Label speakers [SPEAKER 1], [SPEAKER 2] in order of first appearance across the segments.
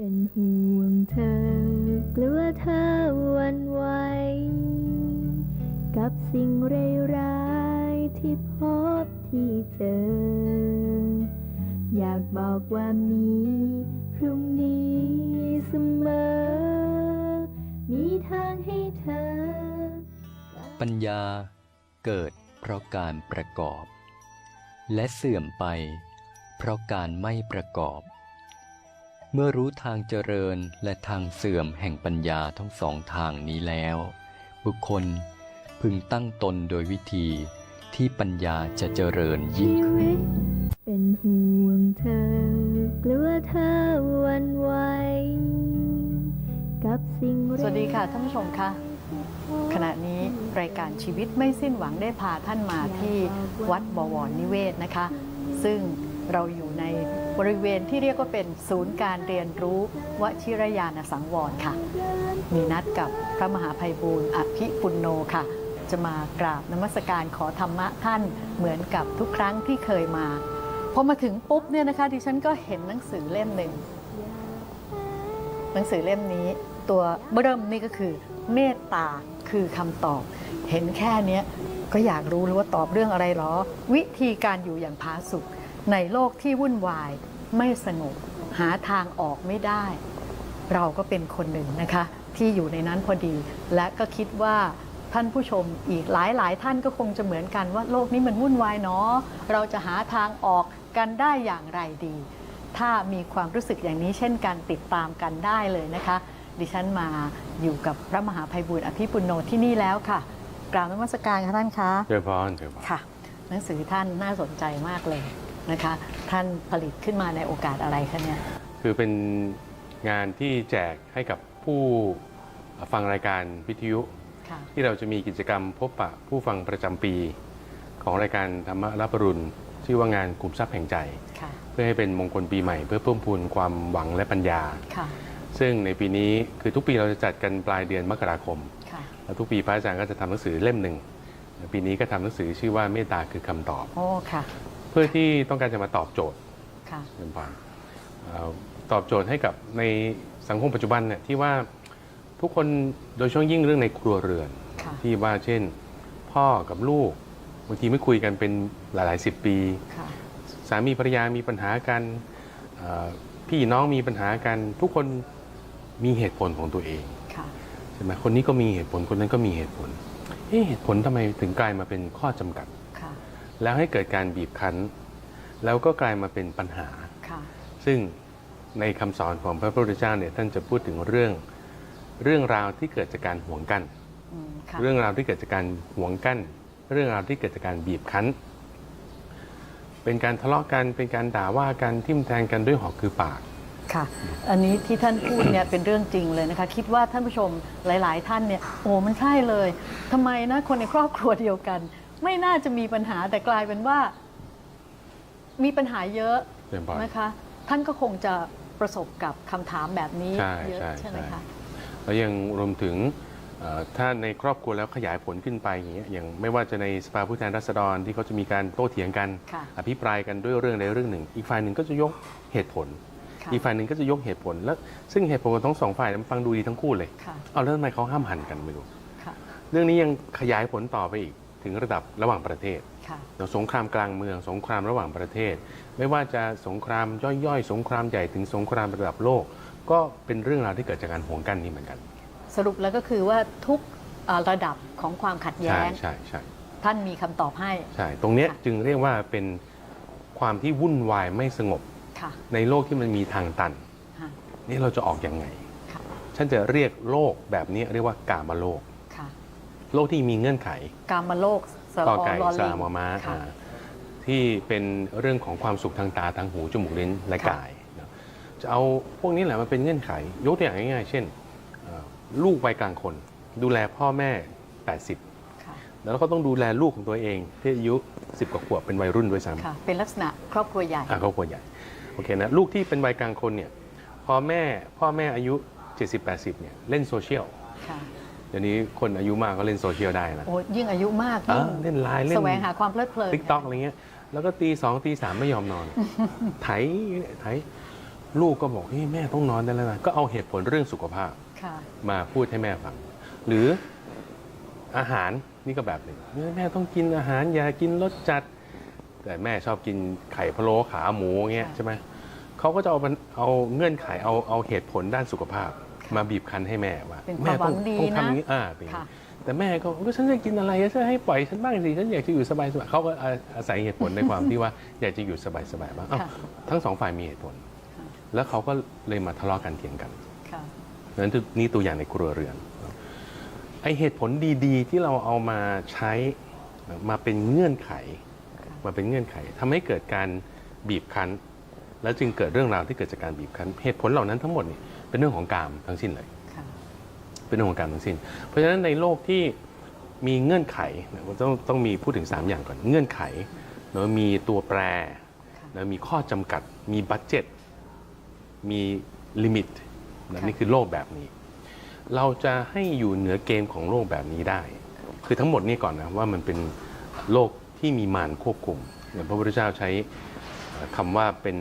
[SPEAKER 1] เป็นห่วงเธอกลัวเธอวันไหวกับสิ่งร้ายๆที่พบที่เจอ อยากบอกว่ามีพรุ่งนี้เสมอ มีทางให้เธอ
[SPEAKER 2] ปัญญาเกิดเพราะการประกอบ และเสื่อมไปเพราะการไม่ประกอบ เมื่อรู้ทางเจริญและทางเสื่อมแห่งปัญญาทั้งสองทางนี้แล้ว บุคคลพึงตั้งตนโดยวิธีที่ปัญญาจะเจริญยิ่งขึ้น
[SPEAKER 1] เป็นห่วงเธอกลัวเธอวันไหวกับสิ่ง
[SPEAKER 3] สวัสดีค่ะท่านผู้ชมคะขณะนี้รายการชีวิตไม่สิ้นหวังได้พาท่านมาที่วัดบวรนิเวศนะคะ ซึ่งเราอยู่ใน บริเวณที่เรียกว่าเป็นศูนย์การเรียนรู้วชิรยานสังวรค่ะ มีนัดกับพระมหาภัยบูรณ์อภิปุณโนค่ะ จะมากราบนมัสการขอธรรมะท่านเหมือนกับทุกครั้งที่เคยมาพอมาถึงปุ๊บเนี่ยนะคะดิฉันก็เห็นหนังสือเล่มหนึ่งหนังสือเล่มนี้ตัวเริ่มนี่ก็คือ เมตตาคือคำตอบ เห็นแค่นี้ก็อยากรู้เลยว่าตอบเรื่องอะไรหรอ วิธีการอยู่อย่างผาสุก ในโลกที่วุ่นวายไม่สงบหาทางออกไม่ได้ เราก็เป็นคนหนึ่งนะคะ ที่อยู่ในนั้นพอดี และก็คิดว่าท่านผู้ชมอีกหลายหลายๆท่านก็คงจะเหมือนกันว่าโลกนี้มันวุ่นวายเนาะเราจะหาทางออกกันได้อย่างไรดี ถ้ามีความรู้สึกอย่างนี้เช่นกันติดตามกันได้เลยนะคะ ดิฉันมาอยู่กับพระมหาภัยบุญอภิปุโนที่นี่แล้วค่ะ กราบนมัสการค่ะท่านคะ
[SPEAKER 4] เจริญพรเจริญพร
[SPEAKER 3] ค่ะ หนังสือท่านน่าสนใจมากเลย นะคะท่านผลิตขึ้นมาในโอกาสอะไรคะเนี่ย
[SPEAKER 4] คือเป็นงานที่แจกให้กับผู้ฟังรายการวิทยุ
[SPEAKER 3] ค่ะ
[SPEAKER 4] ที่เราจะมีกิจกรรมพบปะผู้ฟังประจำปี ของรายการธรรมรับปรุณชื่อว่างานกลุ่มทรัพย์แห่งใจ
[SPEAKER 3] ค่ะ
[SPEAKER 4] เพื่อให้เป็นมงคลปีใหม่เพื่อเพิ่มพูนความหวังและปัญญา
[SPEAKER 3] ค่ะ
[SPEAKER 4] ซึ่งในปีนี้คือทุกปีเราจะจัดกันปลายเดือนมกราคม
[SPEAKER 3] ค่ะ
[SPEAKER 4] แล้วทุกปีพระอาจารย์ก็จะทำหนังสือเล่มหนึ่ง ปีนี้ก็ทำหนังสือชื่อว่าเมตตาคือคำตอบ
[SPEAKER 3] โอ้ ค่ะ
[SPEAKER 4] เพื่อที่ต้องการจะมาตอบโจทย์
[SPEAKER 3] ค่ะ
[SPEAKER 4] เรื่องความเอ่อตอบโจทย์ให้กับในสังคมปัจจุบันเนี่ยที่ว่าทุกคนโดยเฉพาะยิ่งเรื่องในครัวเรือน
[SPEAKER 3] ค่ะ
[SPEAKER 4] ที่ว่าเช่น พ่อกับลูกบางทีไม่คุยกันเป็นหลายๆสิบปี
[SPEAKER 3] ค่ะ
[SPEAKER 4] สามีภรรยามีปัญหากันเอ่อพี่น้องมีปัญหากัน ทุกคนมีเหตุผลของตัวเอง
[SPEAKER 3] ค่ะ
[SPEAKER 4] ใช่ไหมคนนี้ก็มีเหตุผลคนนั้นก็มีเหตุผลเอ๊ะเหตุผลทำไมถึงกลายมาเป็นข้อจำกัด
[SPEAKER 3] ค่ะ
[SPEAKER 4] แล้วให้เกิดการบีบคั้น แล้วก็กลายมาเป็นปัญหา
[SPEAKER 3] ค่ะ
[SPEAKER 4] ซึ่งในคำสอนของพระพุทธเจ้าเนี่ยท่านจะพูดถึงเรื่องเรื่องราวที่เกิดจากการห่วงกั้น
[SPEAKER 3] อืมค่ะ
[SPEAKER 4] เรื่องราวที่เกิดจากการห่วงกั้นเรื่องราวที่เกิดจากการบีบคั้น เป็นการทะเลาะกัน เป็นการด่าว่ากันทิ่มแทงกันด้วยหอกคือปาก
[SPEAKER 3] ค่ะ อันนี้ที่ท่านพูดเนี่ยเป็นเรื่องจริงเลยนะคะ คิดว่าท่านผู้ชมหลาย ๆ ท่านเนี่ยโอ้มันใช่เลยทำไมนะคนในครอบครัวเดียวกัน ไม่น่าจะมีปัญหาแต่กลายเป็นว่า มีปัญหาเยอะ
[SPEAKER 4] เรียนพร
[SPEAKER 3] นะคะ ท่านก็คงจะประสบกับคำถามแบบนี้
[SPEAKER 4] ใช่
[SPEAKER 3] เยอะ
[SPEAKER 4] ใช่
[SPEAKER 3] ใช่ไหม
[SPEAKER 4] ใช่
[SPEAKER 3] คะ
[SPEAKER 4] แล้วยังรวมถึงเอ่อถ้าในครอบครัวแล้วขยายผลขึ้นไปอย่างเงี้ยอย่างไม่ว่าจะในสภาผู้แทนราษฎรที่เขาจะมีการโต้เถียงกัน
[SPEAKER 3] ค่ะ
[SPEAKER 4] อภิปรายกันด้วยเรื่องใดเรื่องหนึ่ง อีกฝ่ายหนึ่งก็จะยกเหตุผล
[SPEAKER 3] ค่ะ
[SPEAKER 4] อีกฝ่ายหนึ่งก็จะยกเหตุผลแล้วซึ่งเหตุผลของทั้งสองฝ่ายมันฟังดูดีทั้งคู่เลย
[SPEAKER 3] ค่ะ
[SPEAKER 4] เอาแล้วทำไมเขาห้ามหันกันไม่รู้
[SPEAKER 3] ค่ะ
[SPEAKER 4] เรื่องนี้ยังขยายผลต่อไปอีก ถึงระดับระหว่างประเทศ
[SPEAKER 3] ค่ะ
[SPEAKER 4] เดี๋ยวสงครามกลางเมือง สงครามระหว่างประเทศ ไม่ว่าจะสงครามย่อยๆ สงครามใหญ่ถึงสงครามระดับโลก ก็เป็นเรื่องราวที่เกิดจากการห่วงกันนี่เหมือนกัน
[SPEAKER 3] สรุปแล้วก็คือว่าทุกเอ่อระดับของความขัดแย้
[SPEAKER 4] ใช่
[SPEAKER 3] ง
[SPEAKER 4] ใช่ใช่
[SPEAKER 3] ท่านมีคำตอบให้
[SPEAKER 4] ใช่ตรงเนี้ย
[SPEAKER 3] ค่ะ
[SPEAKER 4] จึงเรียกว่าเป็นความที่วุ่นวายไม่สงบ
[SPEAKER 3] ค่ะ
[SPEAKER 4] ในโลกที่มันมีทางตัน
[SPEAKER 3] ค่ะ
[SPEAKER 4] นี่เราจะออกยังไง
[SPEAKER 3] ค่ะ
[SPEAKER 4] ฉันจะเรียกโลกแบบนี้เรียกว่ากามาโลก
[SPEAKER 3] ค่ะ
[SPEAKER 4] โลกที่มีเงื่อนไข
[SPEAKER 3] กามโลกส
[SPEAKER 4] กอ
[SPEAKER 3] ระ
[SPEAKER 4] ไก่
[SPEAKER 3] ลอ
[SPEAKER 4] ส
[SPEAKER 3] ลิ
[SPEAKER 4] ลางมอม้า
[SPEAKER 3] ค่ะ
[SPEAKER 4] อ่าที่เป็นเรื่องของความสุขทางตาทางหูจมูกลิ้นและ
[SPEAKER 3] ค่ะ
[SPEAKER 4] กายนะจะเอาพวกนี้แหละมาเป็นเงื่อนไข ยกตัวอย่างง่ายๆ เช่นเอ่อลูกวัยกลางคน ดูแลพ่อแม่ 80
[SPEAKER 3] ค่ะ
[SPEAKER 4] แล้วก็ต้องดูแลลูกของตัวเอง ที่อายุ 10 กว่าขวบเป็นวัยรุ่นด้วยซ้ำ
[SPEAKER 3] ค่ะเป็นลักษณะครอบครัวใหญ่
[SPEAKER 4] อะครอบครัวใหญ่โอเคนะลูกที่เป็นวัยกลางคนเนี่ยพอแม่พ่อแม่อายุ 70-80เนี่ยเล่นโซเชียล
[SPEAKER 3] ค่ะ
[SPEAKER 4] เดี๋ยวนี้คนอายุมากก็เล่นโซเชียลได้นะ
[SPEAKER 3] โอ้ยิ่งอายุมาก
[SPEAKER 4] อ่า
[SPEAKER 3] ยิ่ง
[SPEAKER 4] เล่นไลน์เล่น
[SPEAKER 3] แสวงหาความเพลิดเพลิน
[SPEAKER 4] ทิกต็อกอะไรเงี้ย แล้วก็ตีสองตีสามไม่ยอมนอน ไถไถลูกก็บอกเฮ้ยแม่ต้องนอนได้แล้วนะ ก็เอาเหตุผลเรื่องสุขภาพ
[SPEAKER 3] ค่ะ
[SPEAKER 4] มาพูดให้แม่ฟัง หรืออาหารนี่ก็แบบหนึ่งแม่ต้องกินอาหารอย่ากินรสจัด แต่แม่ชอบกินไข่พะโล้ขาหมูเงี้ย
[SPEAKER 3] ค่ะ
[SPEAKER 4] ใช่ไหมเขาก็จะเอามันเอาเงื่อนไขเอาเอาเหตุผลด้านสุขภาพ มาบีบคั้นให้แม่ว่า
[SPEAKER 3] เป็น
[SPEAKER 4] แม่ต้อง
[SPEAKER 3] ความหวังดี
[SPEAKER 4] ต้อง
[SPEAKER 3] นะ
[SPEAKER 4] ทำอย่างนี้อ่าเป็นอย่าง
[SPEAKER 3] ค่ะ
[SPEAKER 4] นี้แต่แม่ก็ก็ฉันจะกินอะไรฉันให้ปล่อยฉันบ้างสิฉันอยากจะอยู่สบายๆเขาก็อาอาศัยเหตุผลในความที่ว่าอยากจะอยู่สบายๆบ้างอ้าว
[SPEAKER 3] ค่ะ
[SPEAKER 4] ทั้งสองฝ่ายมีเหตุผล
[SPEAKER 3] ค่ะ
[SPEAKER 4] แล้วเขาก็เลยมาทะเลาะกันเถียงกัน
[SPEAKER 3] ค่ะ
[SPEAKER 4] นั้นนี่ตัวอย่างในครัวเรือน ไอเหตุผลดีๆ ที่เราเอามาใช้มาเป็นเงื่อนไข
[SPEAKER 3] ค่ะ
[SPEAKER 4] มาเป็นเงื่อนไขทำให้เกิดการบีบคั้น แล้วจึงเกิดเรื่องราวที่เกิดจากการบีบคั้น เหตุผลเหล่านั้นทั้งหมดนี่ เป็นเรื่องของกามทั้งสิ้นเลย
[SPEAKER 3] ค่ะ
[SPEAKER 4] เป็นเรื่องของการทั้งสิ้น เพราะฉะนั้นในโลกที่มีเงื่อนไขนะต้องต้องมีพูดถึง 3 อย่างก่อน เงื่อนไขแล้วมีตัวแปร
[SPEAKER 3] ค่ะ
[SPEAKER 4] แล้วมีข้อจำกัด มีบัตเจ็ต มีลิมิตนะ
[SPEAKER 3] ค่ะ
[SPEAKER 4] นี่คือโลกแบบนี้ เราจะให้อยู่เหนือเกมของโลกแบบนี้ได้ คือทั้งหมดนี่ก่อนนะว่ามันเป็นโลกที่มีมารควบคุมอย่างพระพุทธเจ้าใช้เอ่อคำว่าเป็น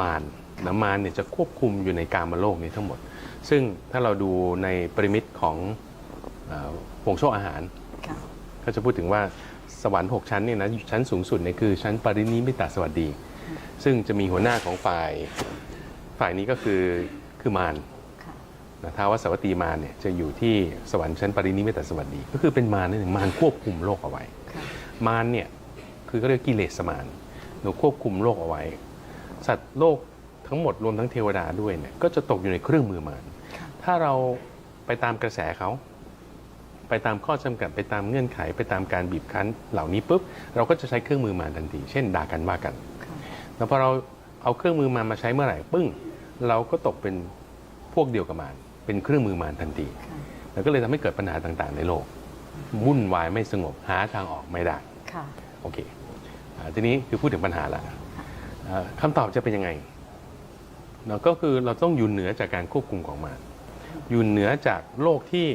[SPEAKER 4] มาร นะมารเนี่ยจะควบคุมอยู่ในกามโลกนี้ทั้งหมด ซึ่งถ้าเราดูในปริมิตของเอ่อห่วงโซ่อาหาร
[SPEAKER 3] ค่ะ
[SPEAKER 4] ก็จะพูดถึงว่าสวรรค์ 6 ชั้นเนี่ยนะชั้นสูงสุดเนี่ยคือชั้นปรินิมิตสวัสดี ซึ่งจะมีหัวหน้าของฝ่ายฝ่ายนี้ก็คือคือมาร
[SPEAKER 3] ค่ะ
[SPEAKER 4] นะท้าววสวัตตีมารเนี่ยจะอยู่ที่สวรรค์ชั้นปรินิมิตสวัสดี ก็คือเป็นมารนั่นเองมารควบคุมโลกเอาไว้
[SPEAKER 3] ค่ะ
[SPEAKER 4] มารเนี่ยคือก็เรียกกิเลสมารหนูควบคุมโลกเอาไว้ สัตว์โลก ทั้งหมดรวมทั้งเทวดาด้วยเนี่ยก็จะตกอยู่ในเครื่องมือมาร
[SPEAKER 3] ค่ะ
[SPEAKER 4] ถ้าเราไปตามกระแสเขา ไปตามข้อจำกัดไปตามเงื่อนไข ไปตามการบีบคั้นเหล่านี้ปุ๊บเราก็จะใช้เครื่องมือมารทันที เช่นด่ากันว่ากัน
[SPEAKER 3] ค่ะ
[SPEAKER 4] แล้วพอเราเอาเครื่องมือมารมาใช้เมื่อไหร่ปึ้ง เราก็ตกเป็นพวกเดียวกับมารเป็นเครื่องมือมารทันที
[SPEAKER 3] ค่ะ
[SPEAKER 4] แล้วก็เลยทำให้เกิดปัญหาต่างๆ ในโลกวุ่นวายไม่สงบหาทางออกไม่ได้
[SPEAKER 3] ค่ะ
[SPEAKER 4] โอเคอ่าทีนี้คือพูดถึงปัญหาละอ่าคำตอบจะเป็นยังไง เนาะก็คือเราต้องอยู่เหนือจากการควบคุมของมันอยู่เหนือจากโลกที่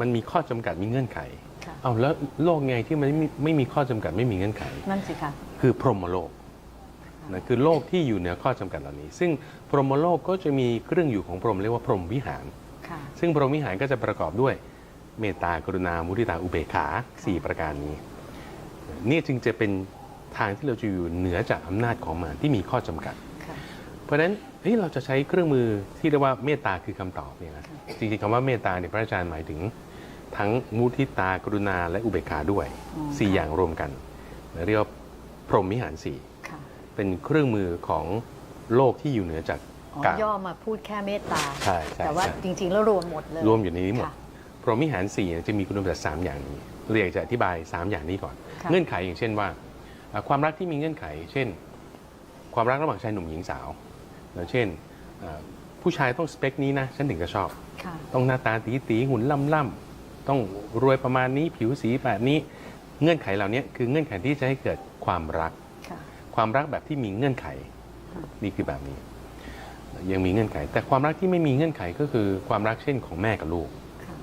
[SPEAKER 4] มันมีข้อจำกัดมีเงื่อนไข
[SPEAKER 3] ค่ะ
[SPEAKER 4] เอาแล้วโลกไงที่มันไม่มีไม่มีข้อจำกัดไม่มีเงื่อนไข
[SPEAKER 3] นั่นสิคะ
[SPEAKER 4] คือพรหมโลกนะคือโลกที่อยู่เหนือข้อจำกัดเหล่านี้ ซึ่งพรหมโลกก็จะมีเครื่องอยู่ของพรหมเรียกว่าพรหมวิหาร
[SPEAKER 3] ค่ะ
[SPEAKER 4] ซึ่งพรหมวิหารก็จะประกอบด้วยเมตตากรุณามุทิตาอุเบกขา 4 ประการนี้ นี่จึงจะเป็นทางที่เราจะอยู่เหนือจากอำนาจของมารที่มีข้อจำกัด
[SPEAKER 3] ค่ะ
[SPEAKER 4] เพราะฉะนั้น เฮ้ยเราจะใช้เครื่องมือที่เรียกว่าเมตตาคือคำตอบเนี่ยนะจริงๆคำว่าเมตตาเนี่ยพระอาจารย์หมายถึง ทั้งมุทิตากรุณาและอุเบกขาด้วย
[SPEAKER 3] อ๋อ
[SPEAKER 4] สี่
[SPEAKER 3] ค่ะ
[SPEAKER 4] อย่างรวมกัน เรียกว่าพรหมวิหารสี่
[SPEAKER 3] ค่ะ
[SPEAKER 4] เป็นเครื่องมือของโลกที่อยู่เหนือจาก
[SPEAKER 3] อ๋อ
[SPEAKER 4] กาม
[SPEAKER 3] ย่อมาพูดแค่เมตตา
[SPEAKER 4] ใช่ใช่
[SPEAKER 3] แต่ว่า
[SPEAKER 4] ใช่
[SPEAKER 3] จริงๆแล้วรวมหมดเลย
[SPEAKER 4] รวมอยู่ในนี้หมด
[SPEAKER 3] ค่ะ
[SPEAKER 4] พรหมวิหารสี่เนี่ยจะมีคุณสมบัติสามอย่างนี้เราอยากจะอธิบาย 3 อย่างนี้ก่อน
[SPEAKER 3] ค่ะ
[SPEAKER 4] เงื่อนไขอย่างเช่นว่าอ่า ความรักที่มีเงื่อนไข เช่น ความรักระหว่างชายหนุ่มหญิงสาว แล้วเช่นอ่าผู้ชายต้องสเปคนี้นะ ฉันถึงจะชอบ
[SPEAKER 3] ค่ะ
[SPEAKER 4] ต้องหน้าตาตีตีๆหุ่นล่ำล่ำๆต้องรวยประมาณนี้ผิวสีแบบนี้ เงื่อนไขเหล่านี้คือเงื่อนไขที่จะให้เกิดความรัก
[SPEAKER 3] ค่ะ
[SPEAKER 4] ความรักแบบที่มีเงื่อนไข
[SPEAKER 3] ค่ะ
[SPEAKER 4] นี่คือแบบนี้ ยังมีเงื่อนไข แต่ความรักที่ไม่มีเงื่อนไขก็คือความรักเช่นของแม่กับลูก
[SPEAKER 3] ค่ะ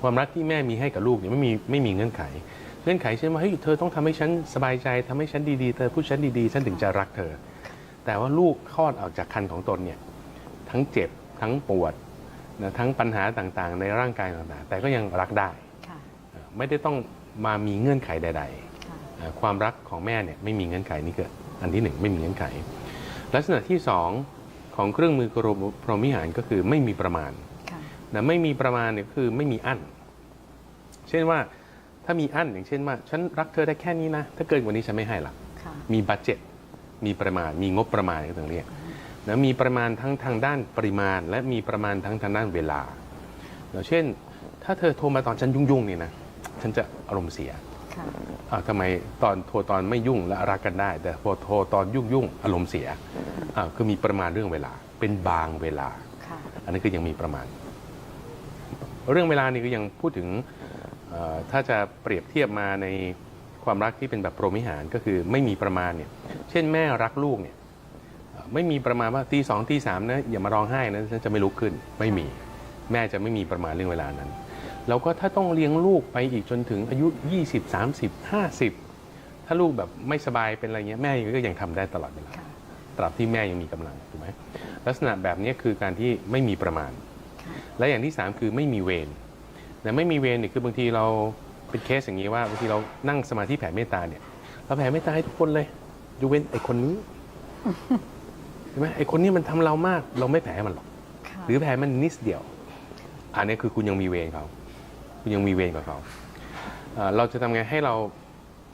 [SPEAKER 4] ความรักที่แม่มีให้กับลูกเนี่ยไม่มีไม่มีเงื่อนไข เงื่อนไขเช่นว่าเฮ้ยเธอต้องทำให้ฉันสบายใจทำให้ฉันดีๆเธอพูดฉันดีๆฉันถึงจะรักเธอ แต่ว่าลูกคลอดออกจากคันของตนเนี่ยทั้งเจ็บทั้งปวดนะทั้งปัญหาต่างๆ ในร่างกายต่างๆ แต่ก็ยังรักได้
[SPEAKER 3] ค่ะ
[SPEAKER 4] เอ่อไม่ได้ต้องมามีเงื่อนไขใดๆ
[SPEAKER 3] ค่ะ
[SPEAKER 4] เอ่อความรักของแม่เนี่ยไม่มีเงื่อนไขนี่คืออันที่หนึ่งไม่มีเงื่อนไข ลักษณะที่สองของเครื่องมือกรมพรหมิหารก็คือไม่มีประมาณ
[SPEAKER 3] ค่ะ
[SPEAKER 4] นะไม่มีประมาณเนี่ยก็คือไม่มีอั้น เช่นว่าถ้ามีอั้นอย่างเช่นว่าฉันรักเธอได้แค่นี้นะ ถ้าเกินกว่านี้ฉันไม่ให้ละ
[SPEAKER 3] ค่ะ
[SPEAKER 4] มีบัตเจ็ต มีประมาณ มีงบประมาณก็ต้องเรียกนะมีประมาณทั้งทางด้านปริมาณ และมีประมาณทั้งทางด้านเวลาแล้วเช่น ถ้าเธอโทรมาตอนฉันยุ่งๆเนี่ยนะฉันจะอารมณ์เสีย
[SPEAKER 3] ค่ะ
[SPEAKER 4] อ้าวทำไมตอนโทรตอนไม่ยุ่งและรักกันได้ แต่พอโทรตอนยุ่งยุ่งๆอารมณ์เสียอ้าวคือมีประมาณเรื่องเวลา เป็นบางเวลา
[SPEAKER 3] ค่ะ
[SPEAKER 4] อันนี้คือยังมีประมาณ เรื่องเวลานี่ก็ยังพูดถึงเอ่อถ้าจะเปรียบเทียบมาใน ความรักที่เป็นแบบโปรมิหารก็คือไม่มีประมาณเนี่ยเช่นแม่รักลูกเนี่ยเอ่อไม่มีประมาณว่าตีสองตีสามนะอย่ามาร้องไห้นะฉันจะไม่ลุกขึ้นไม่มี แม่จะไม่มีประมาณเรื่องเวลานั้น แล้วก็ถ้าต้องเลี้ยงลูกไปอีกจนถึงอายุ 20 30 50 ถ้าลูกแบบไม่สบายเป็นอะไรเงี้ยแม่ก็ยังทำได้ตลอดเวลา
[SPEAKER 3] ค่ะ
[SPEAKER 4] ตราบที่แม่ยังมีกำลังถูกไหมลักษณะแบบนี้คือการที่ไม่มีประมาณ
[SPEAKER 3] ค่ะ
[SPEAKER 4] และอย่างที่ 3 คือไม่มีเวรแต่ไม่มีเวรเนี่ยคือบางทีเรา เป็นเคสอย่างนี้ว่าบางทีเรานั่งสมาธิแผ่เมตตาเนี่ยเราแผ่เมตตาให้ทุกคนเลยยกเว้นไอ้คนนี้ใช่ไหมไอ้คนนี้มันทำเรามาก เราไม่แผ่ให้มันหรอก
[SPEAKER 3] ค่ะ
[SPEAKER 4] หรือแผ่มันนิดเดียว อันนี้คือคุณยังมีเวรเขา คุณยังมีเวรกับเขาเอ่อเราจะทำไงให้เรา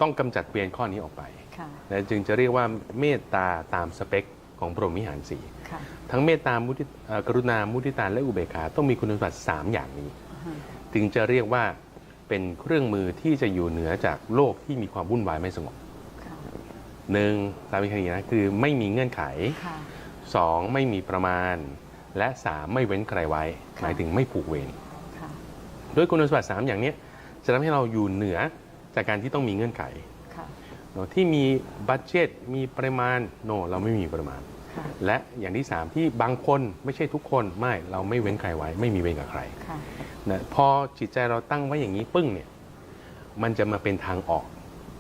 [SPEAKER 4] ต้องกำจัดเวรข้อนี้ออกไป
[SPEAKER 3] ค่ะ
[SPEAKER 4] และจึงจะเรียกว่าเมตตาตามสเปคของพรหมวิหารสี่
[SPEAKER 3] ค่ะ
[SPEAKER 4] ทั้งเมตตามุทิเอ่อกรุณามุทิตาและอุเบกขาต้องมีคุณสมบัติ3อย่างนี้ ถึงจะเรียกว่า เป็นเครื่องมือที่จะอยู่เหนือจากโลกที่มีความวุ่นวายไม่สงบ
[SPEAKER 3] ค่ะ
[SPEAKER 4] หนึ่งตามวิธีนะคือไม่มีเงื่อนไข
[SPEAKER 3] ค่ะ
[SPEAKER 4] สองไม่มีประมาณ และสามไม่เว้นใครไว้
[SPEAKER 3] ค่ะ
[SPEAKER 4] หมายถึงไม่ผูกเวร
[SPEAKER 3] ค่ะ
[SPEAKER 4] ด้วยคุณสมบัติ3อย่างเนี้ยจะทำให้เราอยู่เหนือจากการที่ต้องมีเงื่อนไข
[SPEAKER 3] ค่ะ
[SPEAKER 4] เนอะที่มีบัตเจ็ตมีปริมาณโนเราไม่มีปริมาณ
[SPEAKER 3] ค่ะ
[SPEAKER 4] และอย่างที่3ที่บางคนไม่ใช่ทุกคนไม่เราไม่เว้นใครไว้ ไม่มีเว้นกับใคร
[SPEAKER 3] ค่ะ
[SPEAKER 4] นะพอจิตใจเราตั้งไว้อย่างนี้ปึ้งเนี่ยมันจะมาเป็นทางออก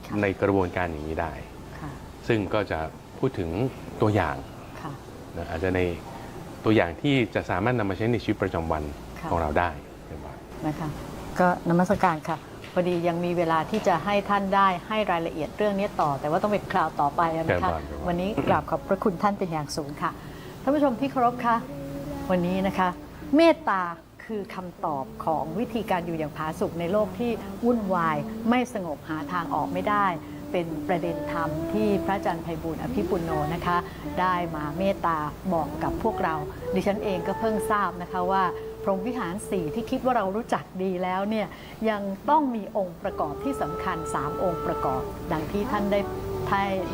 [SPEAKER 3] ค่ะ
[SPEAKER 4] ในกระบวนการอย่างนี้ได้
[SPEAKER 3] ค่ะ
[SPEAKER 4] ซึ่งก็จะพูดถึงตัวอย่าง
[SPEAKER 3] ค่ะ
[SPEAKER 4] นะอาจจะในตัวอย่างที่จะสามารถนำมาใช้ในชีวิตประจำวัน
[SPEAKER 3] ค่ะ
[SPEAKER 4] ของเราได้เรียบร้อย
[SPEAKER 3] นะคะก็นมัสการค่ะพอดียังมีเวลาที่จะให้ท่านได้ให้รายละเอียดเรื่องนี้ต่อ แต่ว่าต้องเป็นคราวต่อไปนะ
[SPEAKER 4] ครั
[SPEAKER 3] คะ
[SPEAKER 4] บครับ
[SPEAKER 3] วันนี้กราบขอบพระคุณท่านเป็นอย่างสูงค่ะท่านผู้ชมที่เคารพคะวันนี้นะคะ เมตตา คือคำตอบของวิธีการอยู่อย่างผาสุกในโลกที่วุ่นวาย ไม่สงบหาทางออกไม่ได้ เป็นประเด็นธรรมที่พระอาจารย์ไพบูลย์อภิปุโนนะคะ ได้มาเมตตาบอกกับพวกเรา ดิฉันเองก็เพิ่งทราบนะคะว่าพรหมวิหารสี่ที่คิดว่าเรารู้จักดีแล้วเนี่ยยังต้องมีองค์ประกอบที่สำคัญ 3 องค์ประกอบ ดังที่ท่านได้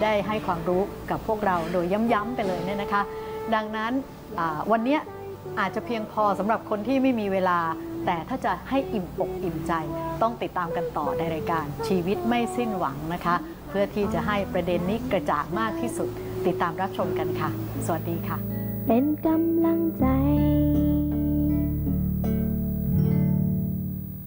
[SPEAKER 3] ได้ให้ความรู้กับพวกเราโดยย้ำๆไปเลยเนี่ยนะคะ ดังนั้นวันนี้ อาจจะเพียงพอสำหรับคนที่ไม่มีเวลา แต่ถ้าจะให้อิ่มอกอิ่มใจ ต้องติดตามกันต่อในรายการ ชีวิตไม่สิ้นหวังนะคะ เพื่อที่จะให้ประเด็นนี้กระจ่างมากที่สุด ติดตามรับชมกันค่ะ สวัสดีค่ะ
[SPEAKER 1] เป็นกำลังใจ